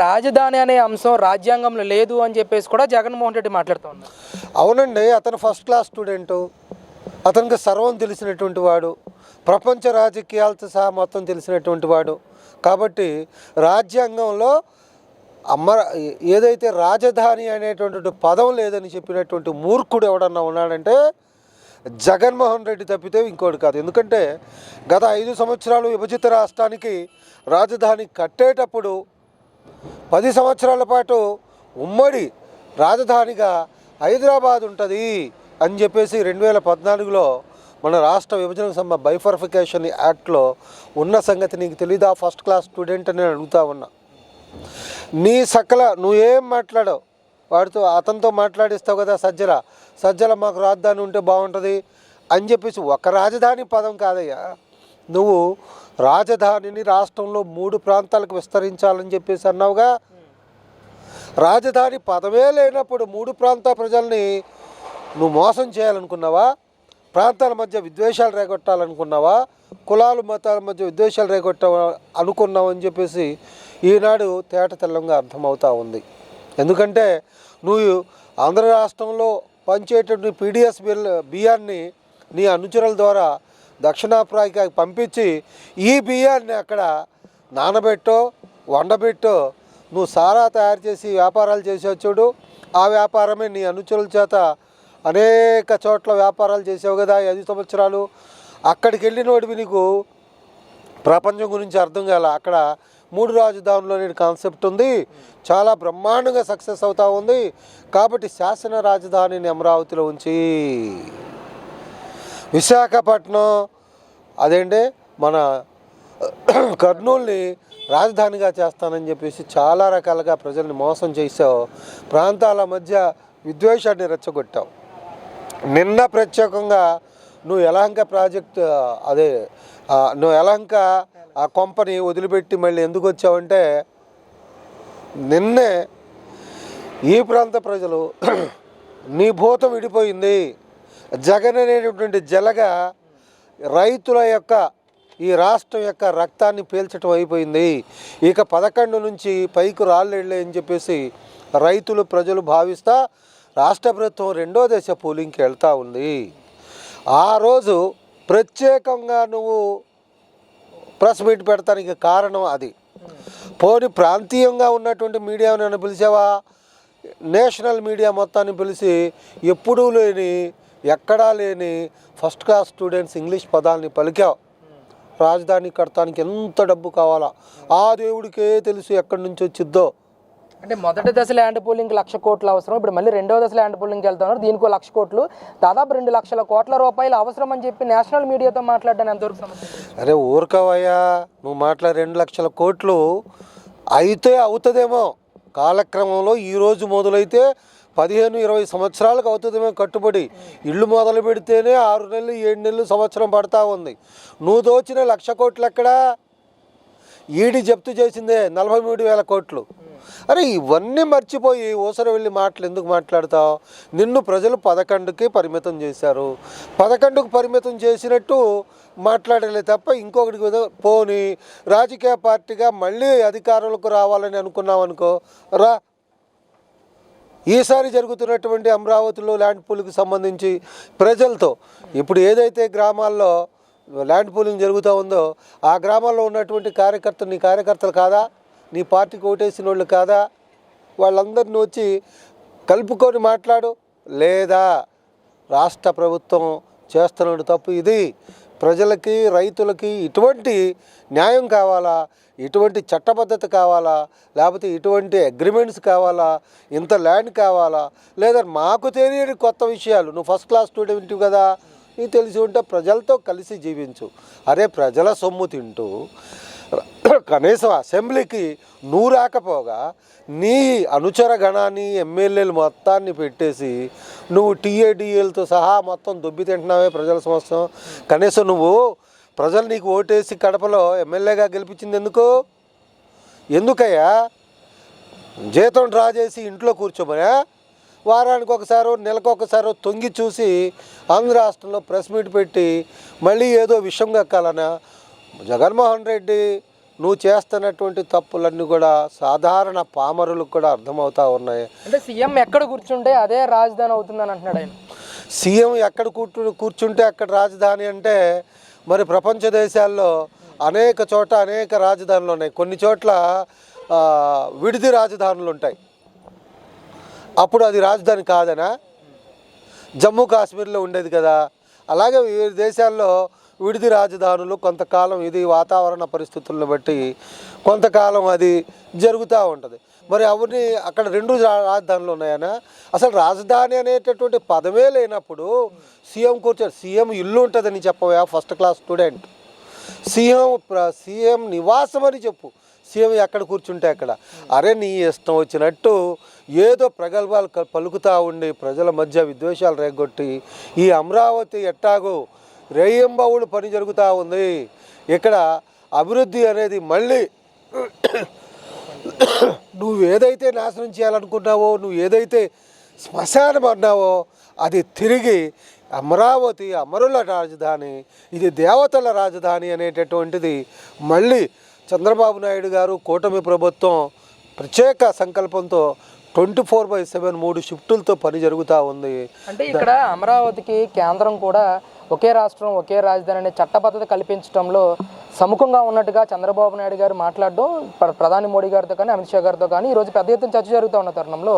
రాజధాని అనే అంశం రాజ్యాంగంలో లేదు అని చెప్పేసి కూడా జగన్మోహన్ రెడ్డి మాట్లాడుతూ ఉన్నారు అవునండి అతను ఫస్ట్ క్లాస్ స్టూడెంటు అతనికి సర్వం తెలిసినటువంటి వాడు ప్రపంచ రాజకీయాలతో సహా మొత్తం తెలిసినటువంటి వాడు. కాబట్టి రాజ్యాంగంలో అమ్మ ఏదైతే రాజధాని అనేటువంటి పదం లేదని చెప్పినటువంటి మూర్ఖుడు ఎవడన్నా ఉన్నాడంటే జగన్మోహన్ రెడ్డి తప్పితే ఇంకోటి కాదు. ఎందుకంటే గత ఐదు సంవత్సరాలు విభజిత రాష్ట్రానికి రాజధాని కట్టేటప్పుడు పది సంవత్సరాల పాటు ఉమ్మడి రాజధానిగా హైదరాబాద్ ఉంటుంది అని చెప్పేసి రెండు వేల పద్నాలుగులో మన రాష్ట్ర విభజన సంబ బైఫర్ఫికేషన్ యాక్ట్లో ఉన్న సంగతి నీకు తెలీదా? ఫస్ట్ క్లాస్ స్టూడెంట్ అని నేను అడుగుతా ఉన్నా. నీ సకల నువ్వేం మాట్లాడవు? వాడితో అతనితో మాట్లాడిస్తావు కదా సజ్జల. సజ్జల మాకు రాజధాని ఉంటే బాగుంటుంది అని చెప్పేసి ఒక రాజధాని పదం కాదయ్యా. నువ్వు రాజధానిని రాష్ట్రంలో మూడు ప్రాంతాలకు విస్తరించాలని చెప్పేసి అన్నావుగా? రాజధాని పదమే లేనప్పుడు మూడు ప్రాంత ప్రజల్ని నువ్వు మోసం చేయాలనుకున్నావా? ప్రాంతాల మధ్య విద్వేషాలు రేగొట్టాలనుకున్నావా? కులాలు మతాల మధ్య విద్వేషాలు రేగొట్ట అనుకున్నావు అని చెప్పేసి ఈనాడు తేట తెల్లంగా అర్థమవుతా ఉంది. ఎందుకంటే నువ్వు ఆంధ్ర రాష్ట్రంలో పంచేటువంటి పీడిఎస్ బిల్ బియ్యాన్ని నీ అనుచరుల ద్వారా దక్షిణాఫ్రికాకి పంపించి ఈ బియ్యాన్ని అక్కడ నానబెట్టో వండబెట్టో నువ్వు సారా తయారు చేసి వ్యాపారాలు చేసావు చూడు. ఆ వ్యాపారమే నీ అనుచరుల చేత అనేక చోట్ల వ్యాపారాలు చేసావు కదా ఐదు సంవత్సరాలు. అక్కడికి వెళ్ళినోడివి నీకు ప్రపంచం గురించి అర్థం కాల. అక్కడ మూడు రాజధానులు అనే కాన్సెప్ట్ ఉంది. చాలా బ్రహ్మాండంగా సక్సెస్ అవుతూ ఉంది. కాబట్టి శాసన రాజధానిని అమరావతిలో ఉంచి. విశాఖపట్నం అదేంటి మన కర్నూలుని రాజధానిగా చేస్తానని చెప్పేసి చాలా రకాలుగా ప్రజల్ని మోసం చేసావు ప్రాంతాల మధ్య విద్వేషాన్ని రెచ్చగొట్టావు. నిన్న ప్రత్యేకంగా నువ్వు ఎలహంక ప్రాజెక్ట్ అదే నువ్వు ఎలహంక ఆ కొంపని వదిలిపెట్టి మళ్ళీ ఎందుకు వచ్చావంటే నిన్నే ఈ ప్రాంత ప్రజలు నీ భూతం విడిపోయింది. జగన్ అనేటటువంటి జలగ రైతుల యొక్క ఈ రాష్ట్రం యొక్క రక్తాన్ని పీల్చడం అయిపోయింది. ఇక పదకొండు నుంచి పైకి రాళ్ళేళ్ళే అని చెప్పేసి రైతులు ప్రజలు భావిస్తా రాష్ట్ర ప్రభుత్వం రెండో దశ పోలింగ్కి వెళ్తూ ఉంది. ఆ రోజు ప్రత్యేకంగా నువ్వు ప్రెస్ మీట్ పెడతానికి కారణం అది. పోనీ ప్రాంతీయంగా ఉన్నటువంటి మీడియా నన్ను పిలిచావా? నేషనల్ మీడియా మొత్తాన్ని పిలిచి ఎప్పుడూ లేని ఎక్కడా లేని ఫస్ట్ క్లాస్ స్టూడెంట్స్ ఇంగ్లీష్ పదాలని పలికావు. రాజధాని కడతానికి ఎంత డబ్బు కావాలా? ఆ దేవుడికే తెలుసు ఎక్కడి నుంచి వచ్చిద్దో. అంటే మొదటి దశ ల్యాండ్ పూలింగ్ లక్ష కోట్లు అవసరం ఇప్పుడు మళ్ళీ రెండో దశ ల్యాండ్ పూలింగ్కి వెళ్తున్నారు దీనికి లక్ష కోట్లు దాదాపు రెండు లక్షల కోట్ల రూపాయలు అవసరం అని చెప్పి నేషనల్ మీడియాతో మాట్లాడడానికి ఎంతవరకు అరే ఊరుకోవయ్యా నువ్వు మాట్లా రెండు లక్షల కోట్లు అయితే అవుతుందేమో. కాలక్రమంలో ఈరోజు మొదలైతే పదిహేను ఇరవై సంవత్సరాలకు అవుతుందేమో కట్టుబడి. ఇల్లు మొదలు పెడితేనే ఆరు నెలలు ఏడు నెలలు సంవత్సరం పడతా ఉంది. నువ్వు దోచిన లక్ష కోట్లు ఎక్కడా ఈడీ జప్తు చేసిందే నలభై మూడు వేల కోట్లు. అరే ఇవన్నీ మర్చిపోయి ఊసర వెళ్ళి మాటలు ఎందుకు మాట్లాడతావు? నిన్ను ప్రజలు పదకొండుకి పరిమితం చేశారు. పదకొండుకు పరిమితం చేసినట్టు మాట్లాడలే తప్ప ఇంకొకటి పోని రాజకీయ పార్టీగా మళ్ళీ అధికారులకు రావాలని అనుకున్నావు అనుకో రా. ఈసారి జరుగుతున్నటువంటి అమరావతిలో ల్యాండ్ పూలింగ్కి సంబంధించి ప్రజలతో ఇప్పుడు ఏదైతే గ్రామాల్లో ల్యాండ్ పూలింగ్ జరుగుతూ ఉందో ఆ గ్రామాల్లో ఉన్నటువంటి కార్యకర్తలు నీ కార్యకర్తలు కాదా? నీ పార్టీకి ఓటేసిన వాళ్ళు కాదా? వాళ్ళందరిని వచ్చి కలుపుకొని మాట్లాడు. లేదా రాష్ట్ర ప్రభుత్వం చేస్తున్న తప్పు ఇది. ప్రజలకి రైతులకి ఇటువంటి న్యాయం కావాలా? ఇటువంటి చట్టబద్ధత కావాలా? లేకపోతే ఇటువంటి అగ్రిమెంట్స్ కావాలా? ఇంత ల్యాండ్ కావాలా? లేదా మాకు తెలియని కొత్త విషయాలు నువ్వు ఫస్ట్ క్లాస్ స్టూడెంట్ కదా నీకు తెలిసి ఉంటే ప్రజలతో కలిసి జీవించు. అరే ప్రజల సొమ్ము తింటూ కనీసం అసెంబ్లీకి నువ్వు రాకపోగా నీ అనుచర గణాన్ని ఎమ్మెల్యేలు మొత్తాన్ని పెట్టేసి నువ్వు టీఏడీఏలతో సహా మొత్తం దొబ్బి తింటున్నావే ప్రజల సమస్య కనీసం నువ్వు ప్రజలు నీకు ఓటేసి కడపలో ఎమ్మెల్యేగా గెలిపించింది ఎందుకు ఎందుకయ్యా? జీతం డ్రా చేసి ఇంట్లో కూర్చోమనా? వారానికి ఒకసారో నెలకు ఒకసారో తొంగి చూసి ఆంధ్ర రాష్ట్రంలో ప్రెస్ మీట్ పెట్టి మళ్ళీ ఏదో విషయం కక్కాలనా? జగన్మోహన్ రెడ్డి నువ్వు చేస్తున్నటువంటి తప్పులన్నీ కూడా సాధారణ పామరులకు కూడా అర్థమవుతా ఉన్నాయి. అంటే సీఎం ఎక్కడ కూర్చుంటే అదే రాజధాని అవుతుందని అంటున్నాడు ఆయన. సీఎం ఎక్కడ కూర్చు కూర్చుంటే అక్కడ రాజధాని అంటే మరి ప్రపంచ దేశాల్లో అనేక చోట అనేక రాజధానులు ఉన్నాయి. కొన్ని చోట్ల విడిది రాజధానులు ఉంటాయి. అప్పుడు అది రాజధాని కాదనా? జమ్మూ కాశ్మీర్లో ఉండేది కదా. అలాగే వివిధ దేశాల్లో విడిది రాజధానులు కొంతకాలం ఇది వాతావరణ పరిస్థితులను బట్టి కొంతకాలం అది జరుగుతూ ఉంటుంది. మరి అవన్నీ అక్కడ రెండు రాజధానులు ఉన్నాయనా అసలు రాజధాని అనేటటువంటి పదమే లేనప్పుడు సీఎం కూర్చో సీఎం ఇల్లు ఉంటుందని చెప్పవా? First class student. సీఎం ప్ర- సీఎం నివాసం అని చెప్పు. సీఎం ఎక్కడ కూర్చుంటే అక్కడ. అరే నీ ఇష్టం వచ్చినట్టు ఏదో ప్రగల్భాలు పలుకుతూ పలుకుతా ఉండి ప్రజల మధ్య విద్వేషాలు రేగొట్టి ఈ అమరావతి ఎట్టాగో రేయంబావుడు పని జరుగుతూ ఉంది. ఇక్కడ అభివృద్ధి అనేది మళ్ళీ నువ్వు ఏదైతే నాశనం చేయాలనుకున్నావో నువ్వు ఏదైతే శ్మశానం అన్నావో అది తిరిగి అమరావతి అమరుల రాజధాని ఇది దేవతల రాజధాని అనేటటువంటిది మళ్ళీ చంద్రబాబు నాయుడు గారు కూటమి ప్రభుత్వం ప్రత్యేక సంకల్పంతో ట్వంటీ ఫోర్ బై సెవెన్ మూడు షిఫ్టులతో పని జరుగుతూ ఉంది. అంటే ఇక్కడ అమరావతికి కేంద్రం కూడా ఒకే రాష్ట్రం ఒకే రాజధాని అనే చట్టబద్ధత కల్పించడంలో సముఖంగా ఉన్నట్టుగా చంద్రబాబు నాయుడు గారు మాట్లాడడం ప్ర- ప్రధాని మోడీ గారితో కానీ అమిత్ షా గారితో కానీ ఈరోజు పెద్ద ఎత్తున చర్చ జరుగుతూ ఉన్న తరుణంలో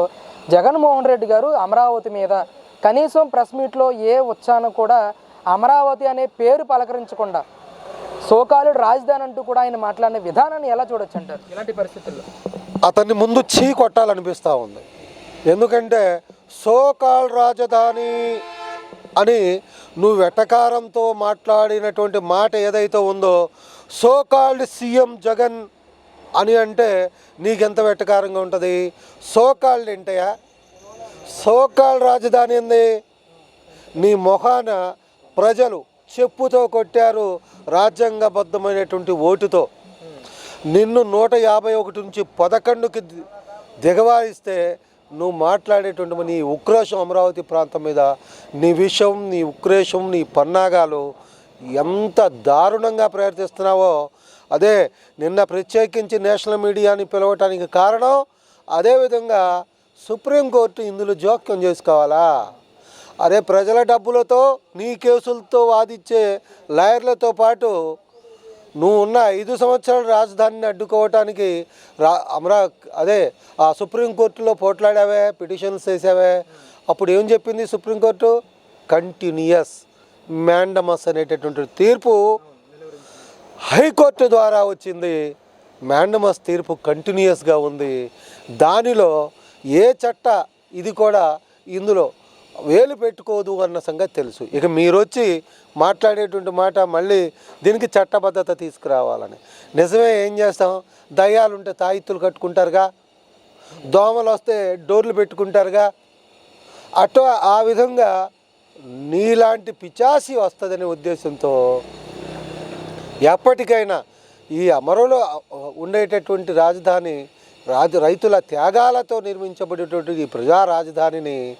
జగన్మోహన్ రెడ్డి గారు అమరావతి మీద కనీసం ప్రెస్ మీట్లో ఏ ఉత్సాహం కూడా అమరావతి అనే పేరు పలకరించకుండా సోకాలుడు రాజధాని అంటూ కూడా ఆయన మాట్లాడిన విధానాన్ని ఎలా చూడొచ్చు అంటారు? ఇలాంటి పరిస్థితుల్లో. అతన్ని ముందు చీ కొట్టాలనిపిస్తూ ఉంది. ఎందుకంటే సోకాల్ రాజధాని అని నువ్వు వెటకారంతో మాట్లాడినటువంటి మాట ఏదైతే ఉందో సోకాల్డ్ సీఎం జగన్ అని అంటే నీకెంత వెటకారంగా ఉంటుంది? సోకాల్డ్ ఏంటయా సోకాల్ రాజధాని ఏంది? నీ మొహాన ప్రజలు చెప్పుతో కొట్టారు రాజ్యాంగబద్ధమైనటువంటి ఓటుతో. నిన్ను నూట యాభై ఒకటి నుంచి పదకొండుకి దిగవారిస్తే నువ్వు మాట్లాడేటువంటి నీ ఉక్రోషం అమరావతి ప్రాంతం మీద నీ విషం నీ ఉక్రేషం నీ పన్నాగాలు ఎంత దారుణంగా ప్రయత్నిస్తున్నావో అదే నిన్న ప్రత్యేకించి నేషనల్ మీడియాని పిలవటానికి కారణం అదేవిధంగా సుప్రీంకోర్టు ఇందులో జోక్యం చేసుకోవాలా? అరే ప్రజల డబ్బులతో నీ కేసులతో వాదిచ్చే లాయర్లతో పాటు నువ్వు ఉన్న ఐదు సంవత్సరాలు రాజధానిని అడ్డుకోవటానికి రా అమరా అదే ఆ సుప్రీంకోర్టులో పోట్లాడావే పిటిషన్స్ చేసావే. అప్పుడు ఏం చెప్పింది సుప్రీంకోర్టు కంటిన్యూయస్ మ్యాండమస్ అనేటటువంటి తీర్పు హైకోర్టు ద్వారా వచ్చింది. మ్యాండమస్ తీర్పు కంటిన్యూయస్గా ఉంది. దానిలో ఏ చట్ట ఇది కూడా ఇందులో వేలు పెట్టుకోదు అన్న సంగతి తెలుసు. ఇక మీరు వచ్చి మాట్లాడేటువంటి మాట మళ్ళీ దీనికి చట్టబద్ధత తీసుకురావాలని. నిజమే ఏం చేస్తాం? దయ్యాలుంటే తాయిత్తులు కట్టుకుంటారుగా? దోమలు వస్తే డోర్లు పెట్టుకుంటారుగా? అటు ఆ విధంగా నీలాంటి పిచాసి వస్తుందనే ఉద్దేశంతో ఎప్పటికైనా ఈ అమరులో ఉండేటటువంటి రాజధాని రాజు రైతుల త్యాగాలతో నిర్మించబడేటువంటి ఈ ప్రజా రాజధానిని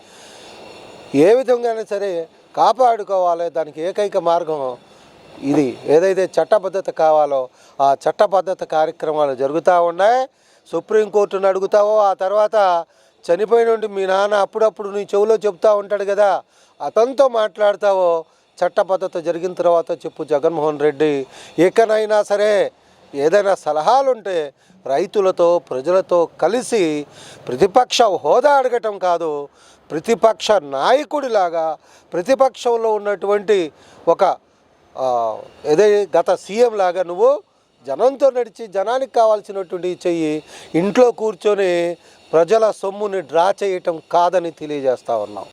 ఏ విధంగానే సరే కాపాడుకోవాలి. దానికి ఏకైక మార్గం ఇది. ఏదైతే చట్టబద్ధత కావాలో ఆ చట్టబద్ధత కార్యక్రమాలు జరుగుతూ ఉన్నాయి. సుప్రీంకోర్టును అడుగుతావో ఆ తర్వాత చనిపోయిన మీ నాన్న అప్పుడప్పుడు నీ చెవిలో చెప్తూ ఉంటాడు కదా అతనితో మాట్లాడతావో చట్టబద్ధత జరిగిన తర్వాత చెప్పు జగన్మోహన్ రెడ్డి. ఎక్కడైనా సరే ఏదైనా సలహాలుంటే రైతులతో ప్రజలతో కలిసి ప్రతిపక్ష హోదా అడగటం కాదు ప్రతిపక్ష నాయకుడిలాగా ప్రతిపక్షంలో ఉన్నటువంటి ఒక ఏదై ఏదే గత సీఎం లాగా నువ్వు జనంతో నడిచి జనానికి కావాల్సినటువంటి చెయ్యి ఇంట్లో కూర్చొని ప్రజల సొమ్ముని డ్రా చేయటం కాదని తెలియజేస్తా ఉన్నాం.